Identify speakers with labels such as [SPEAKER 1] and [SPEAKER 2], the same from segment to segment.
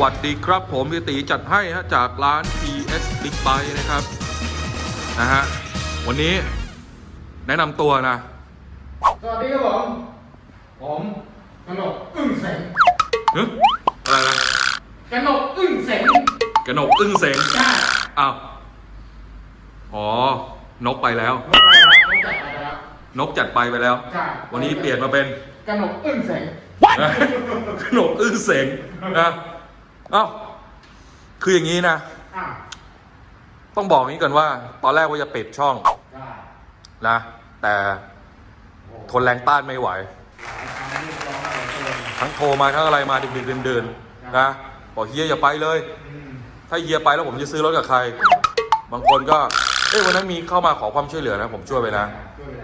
[SPEAKER 1] วัสดีครับผมพี่ตีจัดให้ฮะจากร้าน PS Big Bike นะครับ นะฮะ วันนี้แนะนำตัวนะ
[SPEAKER 2] สวัสดีครับผม ผมกนกอึ้งเสง
[SPEAKER 1] ฮึอะไรนะ
[SPEAKER 2] กนกอึ้งเสง
[SPEAKER 1] กระหนกอึ้งเสง
[SPEAKER 2] ใช่
[SPEAKER 1] อ้าว อ๋อ นกไปแล้ว
[SPEAKER 2] นกไปแล้วนกจัดไปแล้ว
[SPEAKER 1] นกจัดไปไปแล้ว
[SPEAKER 2] ใช่
[SPEAKER 1] วันนี้เปลี่ยนมาเป็น
[SPEAKER 2] กนกอึ้งเสง
[SPEAKER 1] ขนมอึ้งเสงนะเอ้าคืออย่างนี้นะ
[SPEAKER 2] อะ
[SPEAKER 1] ต้องบอกนี้ก่อนว่า ตอนแรกว่าจะปิดช่อง
[SPEAKER 2] ได้
[SPEAKER 1] นะ แต่ทนแรงต้านไม่ไหว
[SPEAKER 2] หลายครั้งเรียกร้องมาเหลือเกิน
[SPEAKER 1] ทั้งโทรมาทั้งอะไรมาดึกๆเดินๆนะบอกเฮียอย่าไปเลย
[SPEAKER 2] อืม
[SPEAKER 1] ถ้าเฮียไปแล้วผมจะซื้อรถกับใคร บางคนก็เอ้ยวันนั้นมีเข้ามาขอความช่วยเหลือนะ ผมช่วยไปนะ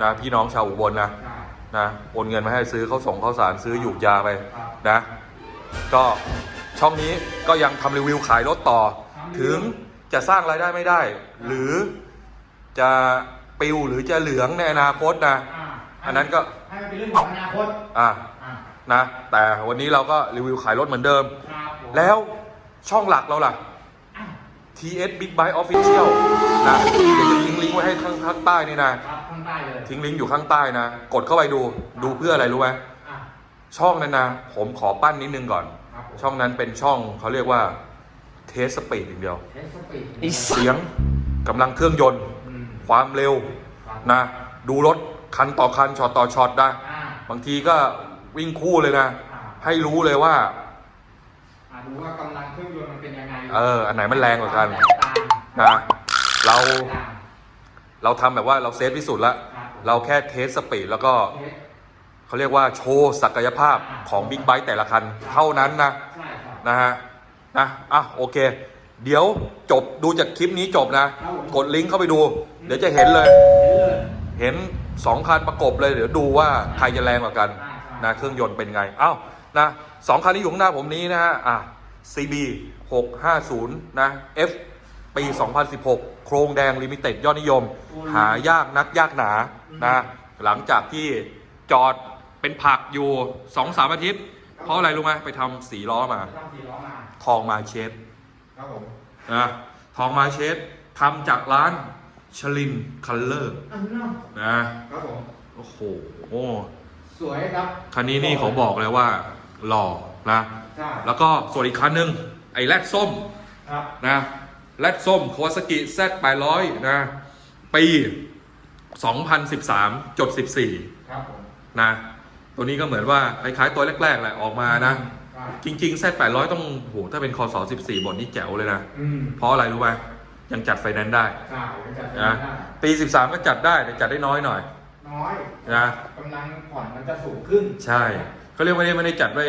[SPEAKER 1] นะพี่น้องชาวอุบลนะ
[SPEAKER 2] ใช่
[SPEAKER 1] นะโอนเงินมาให้ซื้อเขาส่งข้าวสารซื้อหยูกยาไป
[SPEAKER 2] ครับ
[SPEAKER 1] นะ ก็ ช่องนี้ก็ยังทำรีวิวขายรถต่อ
[SPEAKER 2] ทำรีวิว
[SPEAKER 1] ถึงจะสร้างรายได้ไม่ได้ หรือจะปิวหรือจะเหลืองในอนาคตนะ
[SPEAKER 2] อะ
[SPEAKER 1] อันนั้นก็
[SPEAKER 2] ให้มันเป็นเรื่องของอนาคต
[SPEAKER 1] อะ
[SPEAKER 2] อะ
[SPEAKER 1] นะ แต่วันนี้เราก็รีวิวขายรถเหมือนเดิม
[SPEAKER 2] ครับผม
[SPEAKER 1] แล้วช่องหลักเราล่ะ
[SPEAKER 2] อะ
[SPEAKER 1] TS Big Bike Official นะเดี๋ยวจะทิ้งลิงก์ไว้ให้ข้างข้างใต้นี่นะ
[SPEAKER 2] ครับข้างใต้เลย
[SPEAKER 1] ทิ้งลิงก์อยู่ข้างใต้นะ กดเข้าไปดู ดูเพื่ออะไรรู้ไหม
[SPEAKER 2] อะ
[SPEAKER 1] ช่องนั้นนะ ผมขอปั้นนิดนึงก่อน
[SPEAKER 2] ครับผม
[SPEAKER 1] ช่องนั้นเป็นช่องเขาเรียกว่าเทสสปีดอย่างเดียว
[SPEAKER 2] เทสสปีด
[SPEAKER 1] เสียงกำลังเครื่องยนต์
[SPEAKER 2] อืม
[SPEAKER 1] ความเร็ว
[SPEAKER 2] ครับ
[SPEAKER 1] นะ ดูรถคันต่อคันช็อตต่อช็อตนะ
[SPEAKER 2] อะ
[SPEAKER 1] บางทีก็วิ่งคู่เลยนะ
[SPEAKER 2] อะ
[SPEAKER 1] ให้รู้เลยว่า
[SPEAKER 2] อะดูว่ากำลังเครื่องยนต์มันเป็นยังไง
[SPEAKER 1] เออ อันไหนมันแรงกว่ากัน
[SPEAKER 2] แตต่าง
[SPEAKER 1] นะ เรา
[SPEAKER 2] ต่าง
[SPEAKER 1] เราทำแบบว่าเราเซฟที่สุดละ
[SPEAKER 2] ครับผม
[SPEAKER 1] เราแค่เทสสปีดแล้วก็
[SPEAKER 2] เทส
[SPEAKER 1] เขาเรียกว่าโชว์ศักยภาพของบิ๊กไบค์แต่ละคันเท่านั้นนะ
[SPEAKER 2] ใช่ครับ
[SPEAKER 1] นะฮะนะอะโอเค เดี๋ยวจบดูจากคลิปนี้จบนะ
[SPEAKER 2] ครับผม
[SPEAKER 1] กดลิงก์เข้าไปดู เดี๋ยวจะเห็นเลย
[SPEAKER 2] เห็นเลย
[SPEAKER 1] เห็นสองคันประกบเลยเดี๋ยวดูว่าใครจะแรงกว่ากัน
[SPEAKER 2] ใช่ใช่
[SPEAKER 1] นะเครื่องยนต์เป็นไง เอ้านะสองคันที่อยู่ข้างหน้าผมนี้นะฮะอะ CB 650นะ F ปี 2016 โครงแดงลิมิเต็ดยอดนิยม หายากนักยากหนานะหลังจากที่จอด เป็นผักอยู่2-3อาทิตย์ เพราะอะไรรู้ไหมไปทำสีล้อมา
[SPEAKER 2] ต้องสีล้อมา
[SPEAKER 1] ทองมาเชฟ
[SPEAKER 2] ครับผม
[SPEAKER 1] นะทองมาเชฟทำจากร้านชลินคัลเลอร์
[SPEAKER 2] อันนั้น
[SPEAKER 1] นะ ครับ
[SPEAKER 2] ผม
[SPEAKER 1] โอ้โห
[SPEAKER 2] สวยครับ
[SPEAKER 1] คันนี้นี่เขาบอกเลยว่าหล่อนะ
[SPEAKER 2] ใช่
[SPEAKER 1] แล้วก็ส่วนอีกคันหนึ่งไอ้แรดส้ม
[SPEAKER 2] ครับ
[SPEAKER 1] นะแรดส้มคาวาซากิ Z800 นะปี 2013 จด 14
[SPEAKER 2] ครับผม
[SPEAKER 1] นะ ตัวนี้ก็เหมือนว่าคล้ายๆตัวแรกๆแหละออกมานะ
[SPEAKER 2] ใช่
[SPEAKER 1] จริงๆ Z800 ต้องโหถ้าเป็นคอส14บทนี่แจ๋วเลยนะ
[SPEAKER 2] อืม
[SPEAKER 1] เพราะอะไรรู้ไหมยังจัดไฟแนนซ์ได้
[SPEAKER 2] ใช่มันจัด
[SPEAKER 1] นะ
[SPEAKER 2] ได้
[SPEAKER 1] ปี13ก็จัดได้แต่จัดได้น้อยหน่อย
[SPEAKER 2] น้อย
[SPEAKER 1] นะ
[SPEAKER 2] กำลังผ่อนมันจะสูงขึ้น
[SPEAKER 1] ใช่เขาเรียกว่าไม่ได้ไม่ได้จัดได้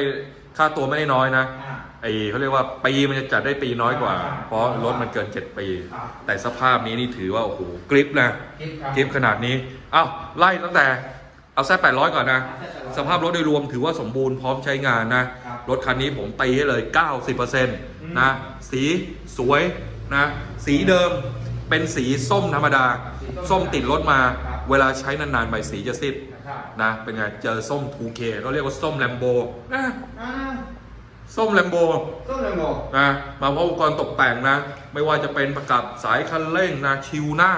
[SPEAKER 1] ค่าตัวไม่ได้น้อยนะ
[SPEAKER 2] อ่า
[SPEAKER 1] ไอเขาเรียกว่าปีมันจะจัดได้ปีน้อยกว่า
[SPEAKER 2] อ่า
[SPEAKER 1] เพราะรถมันเกิน7ปี
[SPEAKER 2] ครับ
[SPEAKER 1] แต่สภาพนี้นี่ถือว่าโอ้โหกริปนะ
[SPEAKER 2] คิดครับ
[SPEAKER 1] กริปขนาดนี้อ้าวไล่ตั้งแต่ เอาแซ่800ก่อนนะ
[SPEAKER 2] อ่า Z800
[SPEAKER 1] สภาพรถโดยรวมถือว่าสมบูรณ์พร้อมใช้งานนะ
[SPEAKER 2] ครับ
[SPEAKER 1] รถคันนี้ผมตีให้เลย 90%นะสีสวยนะสีเดิมเป็นสีส้มธรรมดา ส้มติดรถมา เวลาใช้นานๆใบสีจะซีด
[SPEAKER 2] ครับ
[SPEAKER 1] นะเป็นไงเจอส้ม 2K เขาเรียกว่าส้มแลมโบนะ
[SPEAKER 2] อ่า
[SPEAKER 1] ส้มแลมโบ
[SPEAKER 2] ต้นเลยโง
[SPEAKER 1] นะมาพร้อมอุปกรณ์ตกแต่งนะ ไม่ว่าจะเป็นประกับสายคันเร่งนะชิวหน้า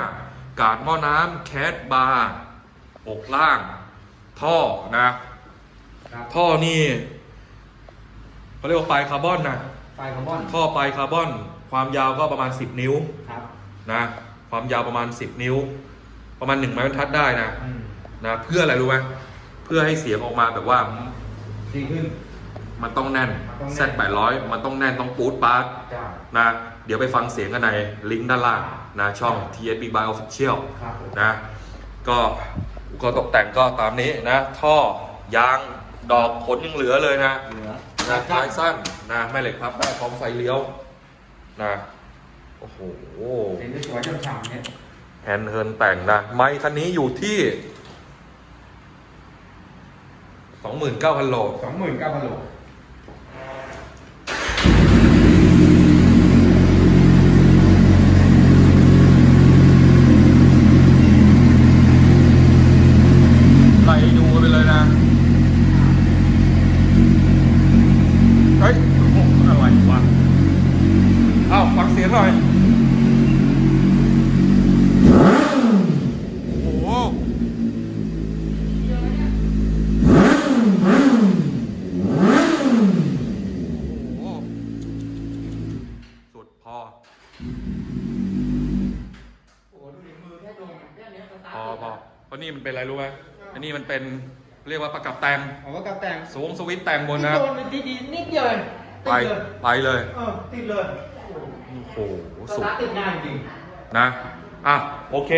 [SPEAKER 1] กาดหม้อน้ำแคสบาร์อกล่าง ท่อนะ
[SPEAKER 2] ครับ
[SPEAKER 1] ท่อนี่เขาเรียกว่าปลายคาร์บอนนะ
[SPEAKER 2] ไฟคาร์บอน
[SPEAKER 1] ท่อปลายคาร์บอน ความยาวก็ประมาณ 10 นิ้ว
[SPEAKER 2] ครับ
[SPEAKER 1] นะความยาวประมาณ 10 นิ้ว ประมาณ1ไม้บรรทัดได้นะ
[SPEAKER 2] อืม
[SPEAKER 1] นะเพื่ออะไรรู้ไหมเพื่อให้เสียงออกมาแบบว่า
[SPEAKER 2] ดีขึ้น
[SPEAKER 1] มันต้องแน่น
[SPEAKER 2] มันต้องแน่น
[SPEAKER 1] เซต800มันต้องแน่นต้องปูดปาร์ต
[SPEAKER 2] จ้า
[SPEAKER 1] นะเดี๋ยวไปฟังเสียงกันในลิงก์ด้านล่างนะช่อง TSB by Official
[SPEAKER 2] ครับผม
[SPEAKER 1] นะก็อุป กรณ์ตกแต่งก็ตามนี้นะ ท่อยางดอกผลยังเหลือเลยนะ
[SPEAKER 2] เหลือ
[SPEAKER 1] นะท้ายสั้นนะแม่เหล็กพับได้พร้อมไฟเลี้ยวนะโอ้โห
[SPEAKER 2] เห็นได้สวยฉ่ำๆเนี่ย
[SPEAKER 1] แฮนด์เฮิร์นแต่งนะไมค์คันนี้อยู่ที่29,000โล
[SPEAKER 2] สองหมื่นเก้าพันโล
[SPEAKER 1] ไล่ดูไปเลยนะ เฮ้ยโอ้โหอะไรวะ เสียงหน่อย โอ้โห โอ้โห สุดพอ
[SPEAKER 2] โอ้โหดูดิมือแค่ลงแค่เนี้ยสตาร์
[SPEAKER 1] พอ
[SPEAKER 2] ท
[SPEAKER 1] พอเพราะนี่ มันเป็นอะไรรู้ไหมอันนี้มันเป็นเรียกว่าประกับแต่ง
[SPEAKER 2] ผมว่ากับแต่ง
[SPEAKER 1] สวงสวิตช์แต่งบน
[SPEAKER 2] นี่
[SPEAKER 1] นะ
[SPEAKER 2] โดนมันดีๆนิดเดียวเองติ
[SPEAKER 1] ไป
[SPEAKER 2] ดเลย
[SPEAKER 1] ไปเลย
[SPEAKER 2] เออติดเลย
[SPEAKER 1] โอ้โห
[SPEAKER 2] ส
[SPEAKER 1] สุด
[SPEAKER 2] ตาร์ทติดง่ายจริง
[SPEAKER 1] นะ อะ โอเค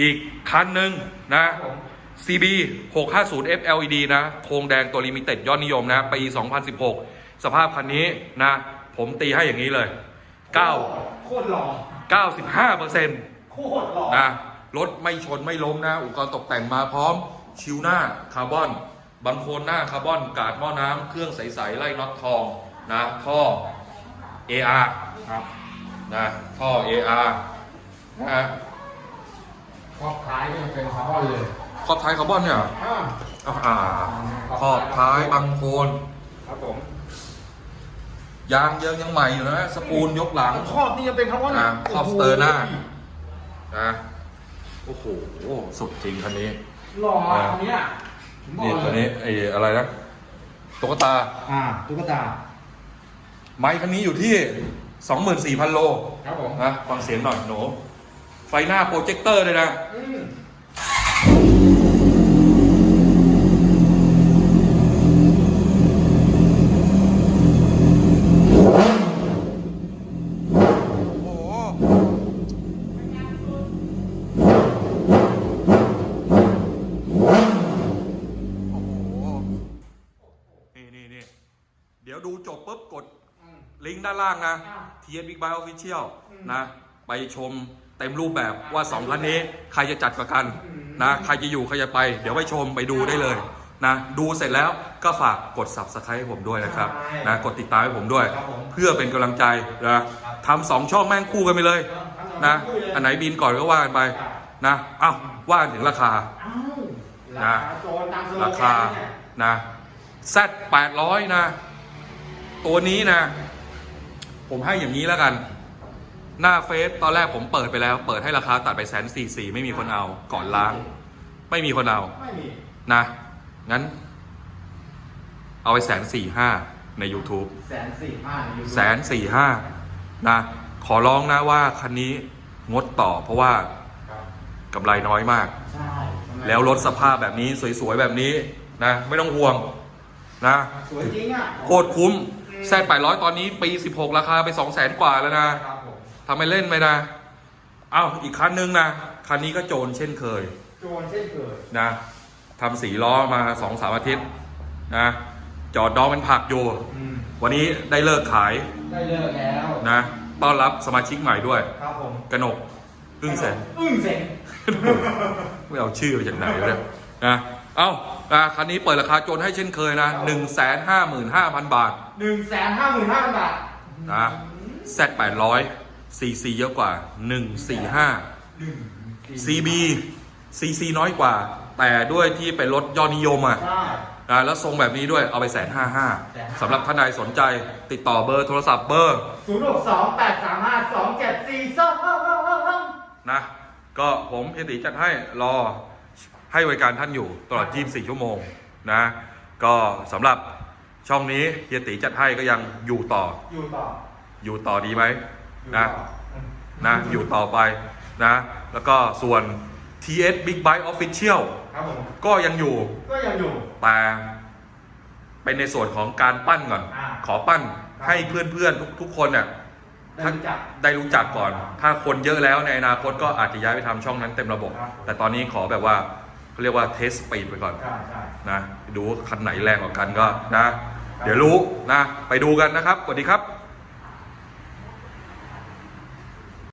[SPEAKER 1] อีกคันหนึ่งนะ
[SPEAKER 2] ผม
[SPEAKER 1] CB 650 FLED นะ โครงแดงตัวลิมิเต็ดยอดนิยมนะ ปี 2016 สภาพคันนี้นะ ผมตีให้อย่างนี้เลย 9
[SPEAKER 2] โคตรหล่อ
[SPEAKER 1] 95เปอร์เซ็นต์
[SPEAKER 2] โคตรหล่อ
[SPEAKER 1] นะ รถไม่ชนไม่ล้มนะ อุปกรณ์ตกแต่งมาพร้อม ชิวหน้าคาร์บอน บังโคลนหน้าคาร์บอน กาดหม้อน้ำเครื่องใสๆไล่น็อตทองนะท่อ AR
[SPEAKER 2] ครับ
[SPEAKER 1] นะท่อ AR นะฮะ
[SPEAKER 2] ขอบท้ายเนี่ยเป็นคาร์บอนเลย
[SPEAKER 1] ขอบท้ายคาร์บอนเนี่ย
[SPEAKER 2] อ่า
[SPEAKER 1] อ่าขอบท้ายบังโคลน
[SPEAKER 2] ครับผม
[SPEAKER 1] ยางเยิงยังใหม่อยู่นะ สปูนยกหลัง
[SPEAKER 2] ครอบนี่ยังเป็นคาร์บอน
[SPEAKER 1] อ่า
[SPEAKER 2] โโค
[SPEAKER 1] รอบสเตอร์หน้านะ โอ้โห สุดจริงคันนี้
[SPEAKER 2] หล่ออันเนี้ยผมบอก
[SPEAKER 1] นี่
[SPEAKER 2] เลย
[SPEAKER 1] ตัวนี้ไอ้อะไรนะตุ๊กตา
[SPEAKER 2] อ่าตุ๊กตา
[SPEAKER 1] ไม้คันนี้อยู่ที่ 24,000 โล
[SPEAKER 2] ครับผม
[SPEAKER 1] นะฟังเสียงหน่อยหนู ไฟหน้าโปรเจคเตอร์เลยนะ
[SPEAKER 2] อืม
[SPEAKER 1] โอ้โหโอ้โห นี่นี่นี่เดี๋ยวดูจบปุ๊บกด
[SPEAKER 2] อืม
[SPEAKER 1] ลิงก์ด้านล่างนะ
[SPEAKER 2] อ่า
[SPEAKER 1] t s Big Bike Official
[SPEAKER 2] อืม
[SPEAKER 1] นะ ไปชมเต็มรูปแบบว่าสองคันนี้ใครจะจัดประกัน
[SPEAKER 2] อืม
[SPEAKER 1] นะ ใครจะอยู่ ใครจะไป เดี๋ยวไปชมไปดูได้เลยนะดูเสร็จแล้วก็ฝากกด Subscribe ให้ผมด้วยนะครับ
[SPEAKER 2] ใช่
[SPEAKER 1] นะกดติดตามให้ผมด้วย
[SPEAKER 2] ครับผม
[SPEAKER 1] เพื่อเป็นกำลังใจนะทำสองช่องแม่งคู่กันไปเลยนะอันไหนบินก่อนก็ว่ากันไปนะอ้าวว่ากันถึงราคา
[SPEAKER 2] อ้าว
[SPEAKER 1] นะ
[SPEAKER 2] ราคาโจรตามสโล
[SPEAKER 1] รา
[SPEAKER 2] แก
[SPEAKER 1] คา
[SPEAKER 2] นเนี่ย
[SPEAKER 1] นะ Z 800นะ ตัวนี้นะ ผมให้อย่างนี้แล้วกัน หน้าเฟซตอนแรกผมเปิดไปแล้ว เปิดให้ราคาตัดไปแสนสี่สี่ไม่มีคนเอา ก่อนล้าง ไม่มีคนเอา
[SPEAKER 2] ไม่มี
[SPEAKER 1] นะ งั้น เอาไปแสนสี่ห้าใน YouTube
[SPEAKER 2] แสนสี่ห้าใน YouTube
[SPEAKER 1] แสนสี่ห้านะ ขอร้องนะว่าคันนี้งดต่อเพราะว่า
[SPEAKER 2] ครับ
[SPEAKER 1] กำไรน้อยมาก
[SPEAKER 2] ใช่ทำไม
[SPEAKER 1] แล้วรถสภาพแบบนี้สวยๆแบบนี้นะ ไม่ต้องห่วง นะ
[SPEAKER 2] สวยจริงอะ
[SPEAKER 1] โคตรคุ้มแซด800ตอนนี้ปี16ราคาไป2 0 0 0 0 0กว่าแล้วนะครับ
[SPEAKER 2] ผม
[SPEAKER 1] ทำไมเล่นไปนะเอ้าอีกคันนึงนะคันนี้ก็โจรเช่นเคย
[SPEAKER 2] โจรเช่นเคย
[SPEAKER 1] นะทำสีล้อมา2อสามอาทิตย์นะจอดดองเป็นผักอยู่
[SPEAKER 2] อืม
[SPEAKER 1] วันนี้ได้เลิกขาย
[SPEAKER 2] ได้เลิกแล้ว
[SPEAKER 1] นะต้อนรับสมาชิกใหม่ด้วย
[SPEAKER 2] ครับผม
[SPEAKER 1] กนกอึ้งแสน
[SPEAKER 2] อึ้งเสง
[SPEAKER 1] ไม่เอาชื่อมาจากไหนวะเนี่ยนะ เอ้านะคันนี้เปิดราคาโจรให้เช่นเคยนะ1 5 5 5 0 0 0 บาท
[SPEAKER 2] หนึ่งแสนห้าหมื่นห้าพันบาท
[SPEAKER 1] นะ Z 800 CC เยอะกว่า 145
[SPEAKER 2] หนึ่ง
[SPEAKER 1] CB CC น้อยกว่า แต่ด้วยที่เป็นรถยอดนิยมอะ
[SPEAKER 2] ใช่
[SPEAKER 1] นะแล้วทรงแบบนี้ด้วยเอาไปแสนห้าห้าสำหรับท่านใดสนใจติดต่อเบอร์โทรศัพท์เบอร์
[SPEAKER 2] ศูนย์หกสองแปดสามห้าสองเจ็ดสี่สอง
[SPEAKER 1] นะ ก็ผมเฮียติจัดให้รอ ให้บริการท่านอยู่ตลอด 24 ชั่วโมงนะ ก็สำหรับช่องนี้เฮียติจัดให้ก็ยังอยู่ต่อ
[SPEAKER 2] อยู่ต่อ
[SPEAKER 1] อยู่ต่อดีไหม
[SPEAKER 2] อยู่
[SPEAKER 1] นะ
[SPEAKER 2] ต่ออืม
[SPEAKER 1] นะ อยู่ต่อไปนะ แล้วก็ส่วน TS Big Bike Official
[SPEAKER 2] ครับผม
[SPEAKER 1] ก็ยังอยู่
[SPEAKER 2] ก็ยังอยู่
[SPEAKER 1] แต่เป็นในส่วนของการปั้นก่อน
[SPEAKER 2] อ่า
[SPEAKER 1] ขอปั้น
[SPEAKER 2] ครับ
[SPEAKER 1] ให้เพื่อนๆ ทุกทุกคนเนี่ย
[SPEAKER 2] ได้รู้จัก
[SPEAKER 1] ได้รู้จักก่อน ถ้าคนเยอะแล้วในอนาคตก็อาจจะย้ายไปทำช่องนั้นเต็มระบบ
[SPEAKER 2] ครับ
[SPEAKER 1] แต่ตอนนี้ขอแบบว่า เขาเรียกว่าเทสสปีดไปก่อน
[SPEAKER 2] ใช่ใช่
[SPEAKER 1] นะดูว่าคันไหนแรงกว่ากันก็นะ เดี๋ยวรู้นะ ไปดูกันนะครับสวัสดีครับ